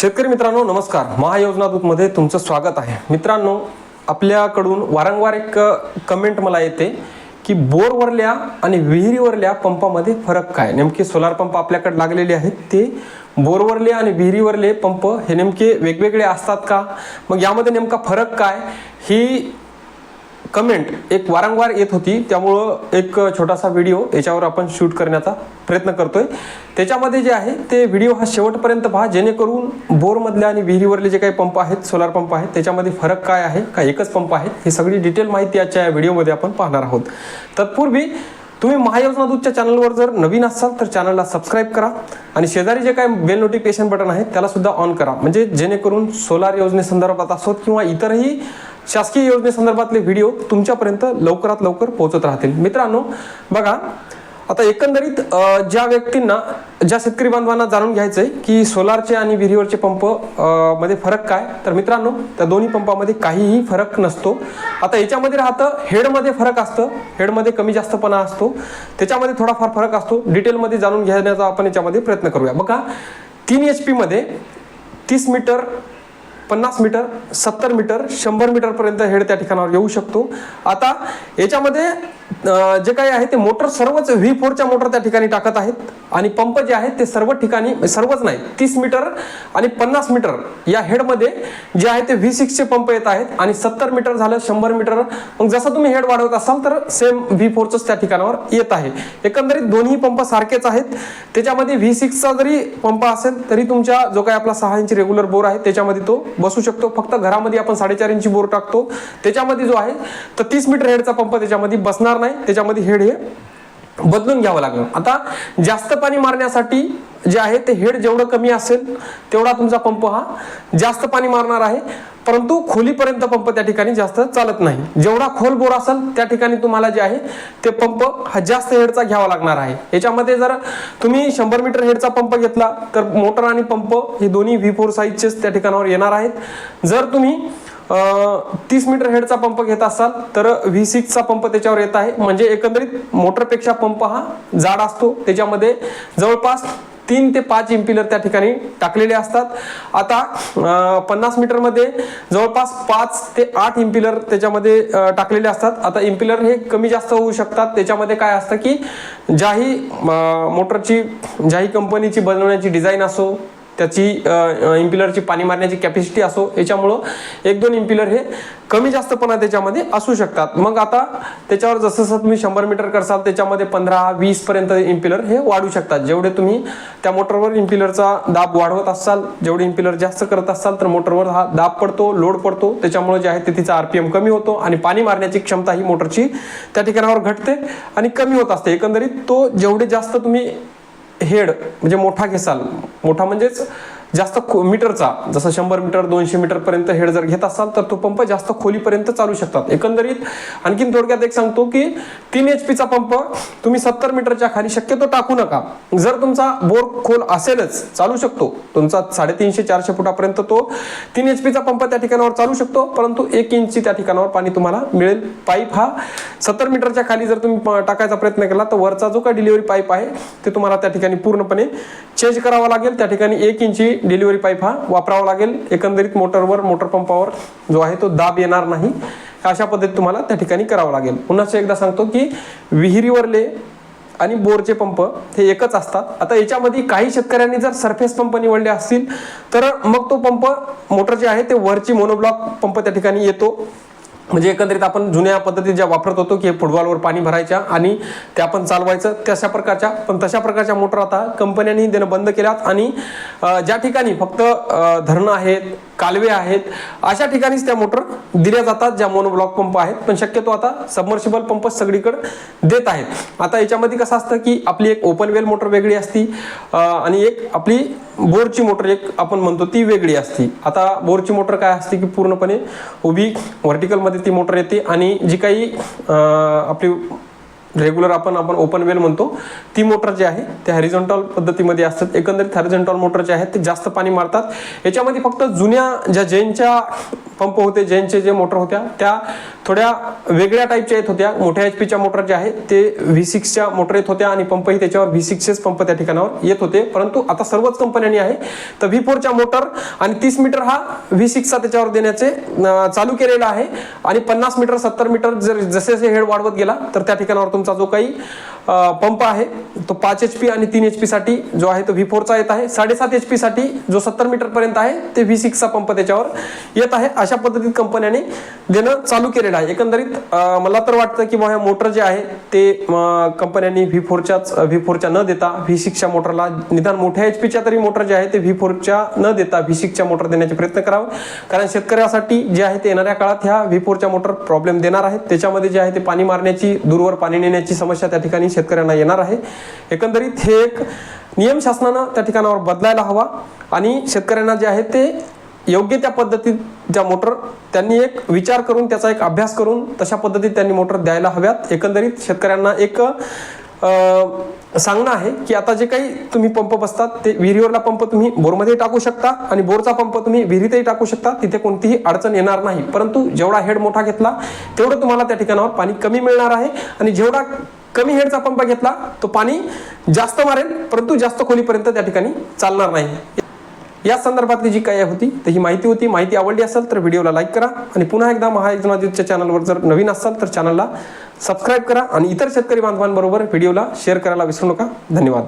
शेतकरी मित्रांनो नमस्कार. महायोजना दूतमध्ये तुमचं स्वागत आहे. मित्रांनो आपल्याकडून वारंवार एक कमेंट मला येते की बोरवरल्या आणि विहिरीवरल्या पंपामध्ये फरक काय? नेमके सोलार पंप आपल्याकडे लागलेले आहेत ते बोरवरले आणि विहिरीवरले पंप हे नेमके वेगवेगळे असतात का? मग यामध्ये नेमका फरक काय? ही कमेंट एक वारंवार येत होती. त्यामुळं एक छोटासा व्हिडिओ याच्यावर आपण शूट करण्याचा प्रयत्न करतोय. त्याच्यामध्ये जे आहे ते व्हिडिओ हा शेवटपर्यंत पहा. जेणेकरून बोरमधले आणि विहिरीवरले जे काही पंप आहेत सोलार पंप आहेत त्याच्यामध्ये फरक काय आहे का एकच पंप आहे ही सगळी डिटेल माहिती आजच्या या व्हिडिओमध्ये आपण पाहणार आहोत. तत्पूर्वी तुम्ही महायोजना दूतच्या चॅनलवर जर नवीन असाल तर चॅनलला सबस्क्राईब करा आणि शेजारी जे काही बेल नोटिफिकेशन बटन आहे त्याला सुद्धा ऑन करा. म्हणजे जेणेकरून सोलार योजनेसंदर्भात असोत किंवा इतरही शासकीय योजनेसंदर्भातले व्हिडिओ तुमच्यापर्यंत लवकरात लवकर पोहोचत राहतील. मित्रांनो बघा आता एकंदरीत ज्या व्यक्तींना ज्या शेतकरी बांधवांना जाणून घ्यायचं आहे की सोलारचे आणि विहिरीवरचे पंपमध्ये फरक काय तर मित्रांनो त्या दोन्ही पंपामध्ये काहीही फरक नसतो. आता याच्यामध्ये राहतं हेडमध्ये फरक असतं हेडमध्ये कमी जास्तपणा असतो त्याच्यामध्ये थोडाफार फरक असतो. डिटेलमध्ये जाणून घेण्याचा आपण याच्यामध्ये प्रयत्न करूया. बघा तीन एच पीमध्ये तीस मीटर पन्नास मीटर सत्तर मीटर शंभर मीटरपर्यंत हेड त्या ठिकाणावर येऊ शकतो. आता याच्यामध्ये जे काही आहे ते मोटर सर्वच व्ही फोरच्या मोटर त्या ठिकाणी टाकत आहेत. आणि पंप जे आहेत ते सर्व ठिकाणी सर्वच नाही तीस मीटर आणि पन्नास मीटर या हेडमध्ये जे आहे ते व्ही सिक्सचे पंप येत आहेत आणि सत्तर मीटर झालं शंभर मीटर. मग जसं तुम्ही हेड वाढवत असाल तर सेम व्ही फोरचंच त्या ठिकाणावर येत आहे. एकंदरीत दोन्ही पंप सारखेच आहेत. त्याच्यामध्ये व्ही सिक्सचा जरी पंप असेल तरी तुमच्या जो काही आपला सहा इंची रेग्युलर बोर आहे त्याच्यामध्ये तो बसू शकतो. फक्त घरामध्ये आपण साडेचार इंची बोर टाकतो. त्याच्यामध्ये जो आहे तर तीस मीटर हेडचा पंप त्याच्यामध्ये बसणार नाही. त्याच्यामध्ये हेड हे बदलून घ्यावं लागलं आता जास्त पाणी मारण्यासाठी जे आहे ते हेड जेवढं कमी असेल तेवढा तुमचा पंप हा जास्त पाणी मारणार आहे. परंतु खोलीपर्यंत पंप त्या ठिकाणी जास्त चालत नाही. जेवढा खोल बोर असेल त्या ठिकाणी तुम्हाला जे आहे ते पंप हा जास्त हेडचा घ्यावा लागणार आहे. याच्यामध्ये जर तुम्ही शंभर मीटर हेडचा पंप घेतला तर मोटर आणि पंप हे दोन्ही व्ही फोर साईजचेच त्या ठिकाणावर येणार आहेत. जर तुम्ही तीस मीटर हेडचा पंप घेत असाल तर व्ही सिक्सचा पंप त्याच्यावर येत आहे. म्हणजे एकंदरीत मोटरपेक्षा पंप हा जाड असतो. त्याच्यामध्ये जवळपास तीन ते पाच इम्पिलर त्या ठिकाणी टाकलेले असतात. आता पन्नास मीटरमध्ये जवळपास पाच ते आठ इम्पिलर त्याच्यामध्ये टाकलेले असतात. आता इम्पिलर हे कमी जास्त होऊ शकतात. त्याच्यामध्ये काय असतं की ज्याही मोटरची ज्याही कंपनीची बनवण्याची डिझाईन असो त्याची इम्पिलरची पाणी मारण्याची कॅपॅसिटी असो याच्यामुळं एक दोन इम्पिलर हे कमी जास्तपणा त्याच्यामध्ये असू शकतात. मग आता त्याच्यावर जसं जसं तुम्ही शंभर मीटर करसाल त्याच्यामध्ये पंधरा वीसपर्यंत इम्पिलर हे वाढू शकतात. जेवढे तुम्ही त्या मोटरवर इम्पिलरचा दाब वाढवत असाल जेवढे इम्पिलर जास्त करत असाल तर मोटरवर हा दाब पडतो लोड पडतो. त्याच्यामुळे जे आहे ते तिचा आरपीएम कमी होतो आणि पाणी मारण्याची क्षमता ही मोटरची त्या ठिकाणावर घटते आणि कमी होत असते. एकंदरीत तो जेवढे जास्त तुम्ही हेड म्हणजे मोठा घेसाल मोठा म्हणजेच जास्त खो- मीटरचा जसं शंभर मीटर दोनशे मीटर पर्यंत हेड जर घेत असाल तर तो पंप जास्त खोलीपर्यंत चालू शकतात. एकंदरीत आणखीन थोडक्यात एक सांगतो की तीन एच पीचा पंप तुम्ही सत्तर मीटरच्या खाली शक्यतो टाकू नका. जर तुमचा बोर खोल असेलच चालू शकतो. तुमचा साडेतीनशे चारशे फुटापर्यंत तो तीन एच पीचा पंप त्या ठिकाणावर चालू शकतो परंतु एक इंची त्या ठिकाणावर पाणी तुम्हाला मिळेल. पाईप हा सत्तर मीटरच्या खाली जर तुम्ही प- टाकायचा प्रयत्न केला तर वरचा जो काही डिलिव्हरी पाईप आहे ते तुम्हाला त्या ठिकाणी पूर्णपणे चेंज करावा लागेल. त्या ठिकाणी एक इंची डिलिव्हरी पाईप हा वापरावा लागेल. एकंदरीत मोटरवर मोटर पंपावर जो आहे तो दाब येणार नाही. अशा पद्धतीत तुम्हाला त्या ठिकाणी करावं लागेल. पुन्हा एकदा सांगतो की विहिरीवरले आणि बोरचे पंप हे एकच असतात. आता याच्यामध्ये काही शेतकऱ्यांनी जर सरफेस पंप निवडले असतील तर मग तो पंप मोटर जे आहे ते वरची मोनोब्लॉक पंप त्या ठिकाणी येतो. म्हणजे एकंदरीत आपण जुन्या पद्धतीत ज्या वापरत होतो की फुटबॉलवर पाणी भरायच्या आणि त्या आपण चालवायचं तशा प्रकारच्या. पण तशा प्रकारच्या मोटर आता कंपन्यांनी देणं बंद केल्यात आणि ज्या ठिकाणी फक्त धरणं आहेत कालवे आहेत. अशा ठिकाणीच त्या मोटर दिल्या जातात ज्या मोनोब्लॉक पंप आहेत. पण शक्यतो आता सबमर्शिबल पंप सगळीकडे देत आहेत. आता याच्यामध्ये कसं असतं की आपली एक ओपन वेल मोटर वेगळी असती आणि एक आपली बोरची मोटर एक आपण म्हणतो ती वेगळी असती. आता बोरची मोटर काय असते की पूर्णपणे उभी व्हर्टिकलमध्ये ती मोटर येते आणि जी काही आपली रेग्युलर आपण आपण ओपन वेल म्हणतो. ती मोटर जी आहे ते हॅरिझॉन्टॉल पद्धतीमध्ये असतात. एकंदरीत हॅरिझॉन्टॉल मोटर जे आहेत ते जास्त पाणी मारतात. याच्यामध्ये फक्त जुन्या ज्या जैनच्या पंप होते ज्यांचे जे मोटर होत्या त्या थोड्या वेगळ्या टाईपच्या येत होत्या. मोठ्या एच पीच्या मोटर ज्या आहेत ते व्ही सिक्सच्या मोटर येत होत्या आणि पंपही त्याच्यावर व्ही सिक्सचेच पंप त्या ठिकाणावर येत होते. परंतु आता सर्वच कंपन्यांनी आहे तर व्ही फोरच्या मोटर आणि तीस मीटर हा व्ही सिक्सचा त्याच्यावर देण्याचे चालू केलेला आहे. आणि पन्नास मीटर सत्तर मीटर जर जसे जसे हेड वाढवत गेला तर त्या ठिकाणावर तुमचा जो काही पंप आहे तो पाच एच पी आणि तीन एच पी साठी जो आहे तो व्ही फोरचा येत आहे. साडेसात एच पी साठी जो सत्तर मीटर पर्यंत आहे ते व्ही सिक्सचा पंप त्याच्यावर येत आहे. अशा पद्धतीत कंपन्यांनी देणं चालू केलेलं आहे. एकंदरीत मला तर वाटतं की बाबा मोटर जे आहे ते कंपन्यांनी व्ही फोरच्याच व्ही फोरच्या न देता व्ही सिक्सच्या मोटरला निदान मोठ्या एच पीच्या तरी मोटर जे आहे ते व्ही फोरच्या न देता व्ही सिक्सच्या मोटर देण्याचे प्रयत्न करावा. कारण शेतकऱ्यासाठी जे आहे ते येणाऱ्या काळात ह्या व्ही फोरच्या मोटर प्रॉब्लेम देणार आहेत. त्याच्यामध्ये जे आहे ते पाणी मारण्याची दूरवर पाणी नेण्याची समस्या त्या ठिकाणी शेतकऱ्यांना येणार आहे. एकंदरीत हे एक नियम शासनानं त्या ठिकाणावर बदलायला हवा आणि शेतकऱ्यांना जे आहे ते योग्य त्या पद्धतीत ज्या मोटर त्यांनी एक विचार करून त्याचा एक अभ्यास करून तशा पद्धतीत त्यांनी मोटर द्यायला हव्यात. एकंदरीत शेतकऱ्यांना एक सांगणं आहे की आता जे काही तुम्ही पंप बसतात ते विहिरीवरला पंप तुम्ही बोरमध्ये टाकू शकता आणि बोरचा पंप तुम्ही विहिरीतही टाकू शकता. तिथे कोणतीही अडचण येणार नाही. परंतु जेवढा हेड मोठा घेतला तेवढं तुम्हाला त्या ठिकाणावर पाणी कमी मिळणार आहे. आणि जेवढा कमी हेडचा पंप घेतला तो पाणी जास्त मारेल परंतु जास्त खोलीपर्यंत त्या ठिकाणी चालणार नाही. या संदर्भातली जी काही होती तर ही माहिती होती. माहिती आवडली असेल तर व्हिडिओला लाईक करा आणि पुन्हा एकदा महायोजनाजीतच्या चॅनलवर जर नवीन असाल तर चॅनलला सबस्क्राईब करा आणि इतर शेतकरी बांधवांबरोबर व्हिडिओला शेअर करायला विसरू नका. धन्यवाद.